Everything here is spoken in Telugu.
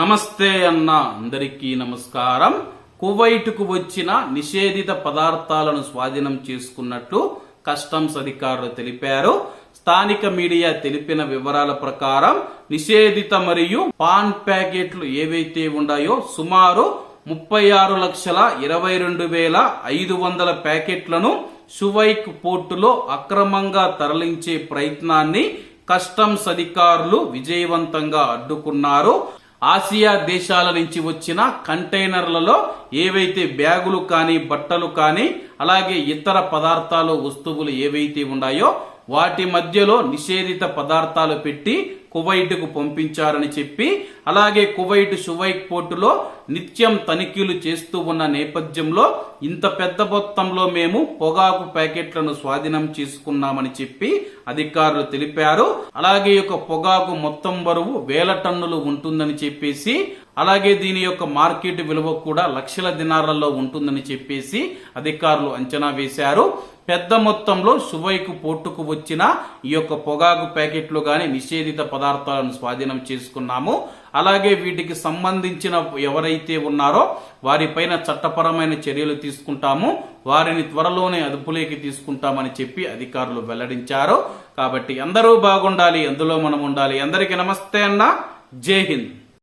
నమస్తే అన్న అందరికీ నమస్కారం. కువైట్కు వచ్చిన నిషేధిత పదార్థాలను స్వాధీనం చేసుకున్నట్లు కస్టమ్స్ అధికారులు తెలిపారు. స్థానిక మీడియా తెలిపిన వివరాల ప్రకారం నిషేధిత మరియు పాన్ ప్యాకెట్లు ఏవైతే ఉన్నాయో సుమారు ముప్పై ఆరు లక్షల ఇరవై రెండు వేల ఐదు వందల ప్యాకెట్లను షువైక్ పోర్టులో అక్రమంగా తరలించే ప్రయత్నాన్ని కస్టమ్స్ అధికారులు విజయవంతంగా అడ్డుకున్నారు. ఆసియా దేశాల నుంచి వచ్చిన కంటైనర్లలో ఏవైతే బ్యాగులు కానీ బట్టలు కానీ అలాగే ఇతర పదార్థాలు వస్తువులు ఏవైతే ఉన్నాయో వాటి మధ్యలో నిషేధిత పదార్థాలు పెట్టి కువైట్కు పంపించారని చెప్పి అలాగే కువైట్ షువైక్ పోర్టులో నిత్యం తనిఖీలు చేస్తూ ఉన్న నేపథ్యంలో ఇంత పెద్ద మొత్తంలో మేము పొగాకు ప్యాకెట్లను స్వాధీనం చేసుకున్నామని చెప్పి అధికారులు తెలిపారు. అలాగే యొక్క పొగాకు మొత్తం బరువు వేల టన్నులు ఉంటుందని చెప్పేసి అలాగే దీని యొక్క మార్కెట్ విలువ కూడా లక్షల దినారాల్లో ఉంటుందని చెప్పేసి అధికారులు అంచనా వేశారు. పెద్ద మొత్తంలో సువైకు పోర్టుకు వచ్చిన ఈ యొక్క పొగాకు ప్యాకెట్లు కానీ నిషేధిత పదార్థాలను స్వాధీనం చేసుకున్నాము. అలాగే వీటికి సంబంధించిన ఎవరైతే ఉన్నారో వారిపైన చట్టపరమైన చర్యలు తీసుకుంటాము. వారిని త్వరలోనే అదుపులోకి తీసుకుంటామని చెప్పి అధికారులు వెల్లడించారు. కాబట్టి అందరూ బాగుండాలి అందులో మనం ఉండాలి. అందరికీ నమస్తే అన్న. జై హింద్.